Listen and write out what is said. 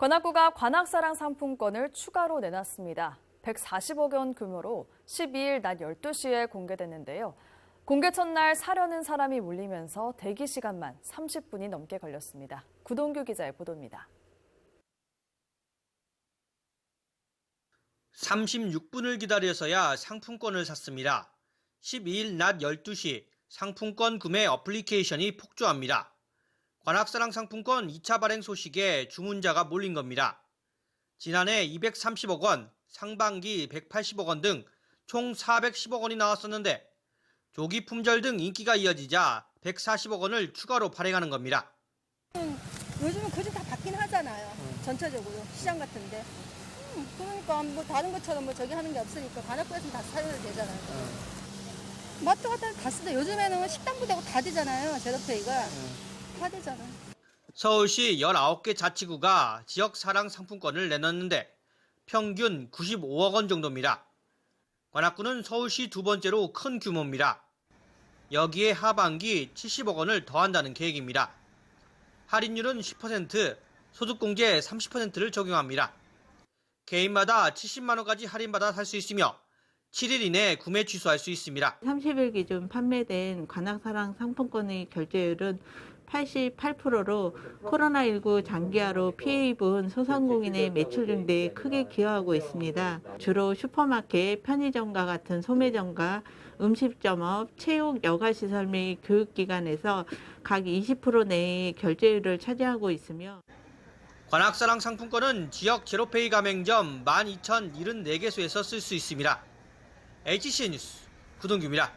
관악구가 관악사랑 상품권을 추가로 내놨습니다. 140억 원 규모로 12일 낮 12시에 공개됐는데요. 공개 첫날 사려는 사람이 몰리면서 대기 시간만 30분이 넘게 걸렸습니다. 구동규 기자의 보도입니다. 36분을 기다려서야 상품권을 샀습니다. 12일 낮 12시 상품권 구매 어플리케이션이 폭주합니다. 관악사랑 상품권 2차 발행 소식에 주문자가 몰린 겁니다. 지난해 230억 원, 상반기 180억 원 등 총 410억 원이 나왔었는데 조기 품절 등 인기가 이어지자 140억 원을 추가로 발행하는 겁니다. 요즘은 그림 다 받긴 하잖아요. 전체적으로 시장 같은데. 음, 그러니까 뭐 다른 것처럼 뭐 저기 하는 게 없으니까 관악구에서 다 사려도 되잖아요. 마트 갔다 다 쓰는데 요즘에는 식당도 되고 다 되잖아요. 제로페이가 다 되잖아요. 서울시 19개 자치구가 지역 사랑 상품권을 내놨는데 평균 95억 원 정도입니다. 관악구는 서울시 두 번째로 큰 규모입니다. 여기에 하반기 70억 원을 더한다는 계획입니다. 할인율은 10%, 소득공제 30%를 적용합니다. 개인마다 70만 원까지 할인받아 살 수 있으며 7일 이내 구매 취소할 수 있습니다. 30일 기준 판매된 관악사랑 상품권의 결제율은 88%로 코로나19 장기화로 피해 입은 소상공인의 매출 증대에 크게 기여하고 있습니다. 주로 슈퍼마켓, 편의점과 같은 소매점과 음식점업, 체육, 여가시설 및 교육기관에서 각 20% 내의 결제율을 차지하고 있으며 관악사랑 상품권은 지역 제로페이 가맹점 12,074개소에서 쓸 수 있습니다. HC 뉴스 구동규입니다.